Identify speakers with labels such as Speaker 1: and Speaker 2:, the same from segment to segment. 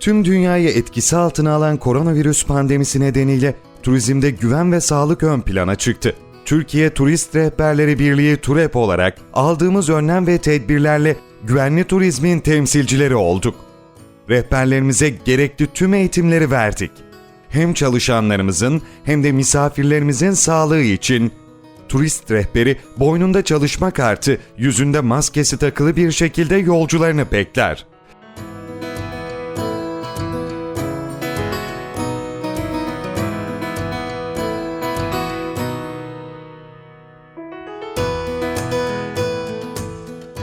Speaker 1: Tüm dünyayı etkisi altına alan koronavirüs pandemisi nedeniyle turizmde güven ve sağlık ön plana çıktı. Türkiye Turist Rehberleri Birliği TUREP olarak aldığımız önlem ve tedbirlerle güvenli turizmin temsilcileri olduk. Rehberlerimize gerekli tüm eğitimleri verdik. Hem çalışanlarımızın hem de misafirlerimizin sağlığı için turist rehberi boynunda çalışma kartı, yüzünde maskesi takılı bir şekilde yolcularını bekler.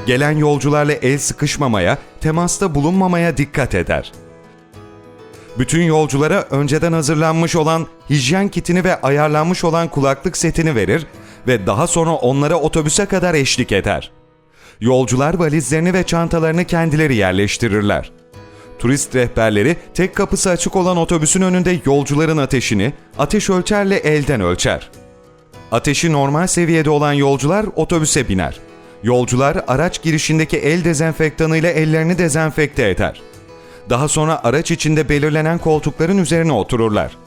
Speaker 1: Gelen yolcularla el sıkışmamaya, temasta bulunmamaya dikkat eder. Bütün yolculara önceden hazırlanmış olan hijyen kitini ve ayarlanmış olan kulaklık setini verir ve daha sonra onlara otobüse kadar eşlik eder. Yolcular valizlerini ve çantalarını kendileri yerleştirirler. Turist rehberleri tek kapısı açık olan otobüsün önünde yolcuların ateşini ateş ölçerle elden ölçer. Ateşi normal seviyede olan yolcular otobüse biner. Yolcular araç girişindeki el dezenfektanıyla ellerini dezenfekte eder. Daha sonra araç içinde belirlenen koltukların üzerine otururlar.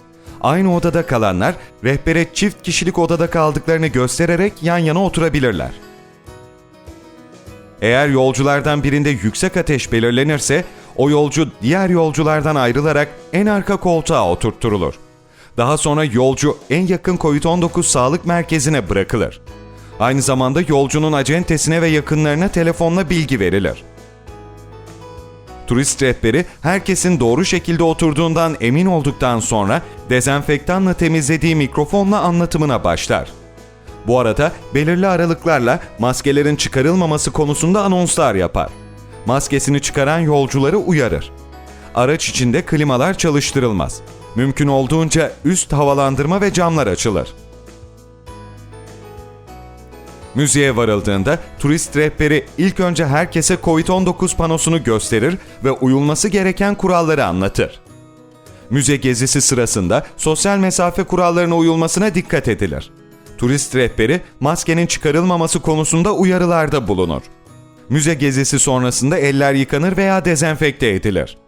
Speaker 1: Aynı odada kalanlar rehbere çift kişilik odada kaldıklarını göstererek yan yana oturabilirler. Eğer yolculardan birinde yüksek ateş belirlenirse o yolcu diğer yolculardan ayrılarak en arka koltuğa oturtturulur. Daha sonra yolcu en yakın COVID-19 sağlık merkezine bırakılır. Aynı zamanda yolcunun acentesine ve yakınlarına telefonla bilgi verilir. Turist rehberi herkesin doğru şekilde oturduğundan emin olduktan sonra dezenfektanla temizlediği mikrofonla anlatımına başlar. Bu arada belirli aralıklarla maskelerin çıkarılmaması konusunda anonslar yapar. Maskesini çıkaran yolcuları uyarır. Araç içinde klimalar çalıştırılmaz. Mümkün olduğunca üst havalandırma ve camlar açılır. Müzeye varıldığında turist rehberi ilk önce herkese COVID-19 panosunu gösterir ve uyulması gereken kuralları anlatır. Müze gezisi sırasında sosyal mesafe kurallarına uyulmasına dikkat edilir. Turist rehberi maskenin çıkarılmaması konusunda uyarılarda bulunur. Müze gezisi sonrasında eller yıkanır veya dezenfekte edilir.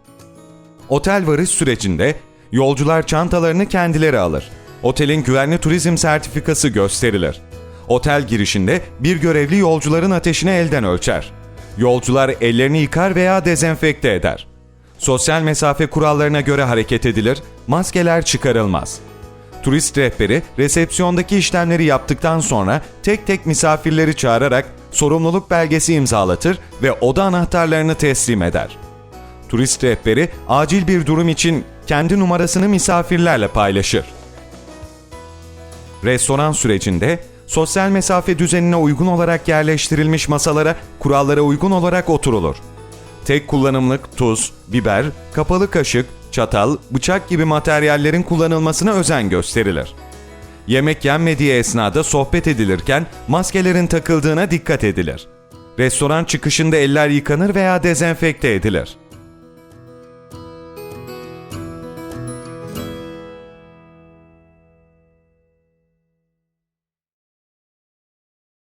Speaker 1: Otel varış sürecinde yolcular çantalarını kendileri alır. Otelin güvenli turizm sertifikası gösterilir. Otel girişinde bir görevli yolcuların ateşini elden ölçer. Yolcular ellerini yıkar veya dezenfekte eder. Sosyal mesafe kurallarına göre hareket edilir, maskeler çıkarılmaz. Turist rehberi resepsiyondaki işlemleri yaptıktan sonra tek tek misafirleri çağırarak sorumluluk belgesi imzalatır ve oda anahtarlarını teslim eder. Turist rehberi acil bir durum için kendi numarasını misafirlerle paylaşır. Restoran sürecinde sosyal mesafe düzenine uygun olarak yerleştirilmiş masalara kurallara uygun olarak oturulur. Tek kullanımlık tuz, biber, kapalı kaşık, çatal, bıçak gibi materyallerin kullanılmasına özen gösterilir. Yemek yenmediği esnada sohbet edilirken maskelerin takıldığına dikkat edilir. Restoran çıkışında eller yıkanır veya dezenfekte edilir.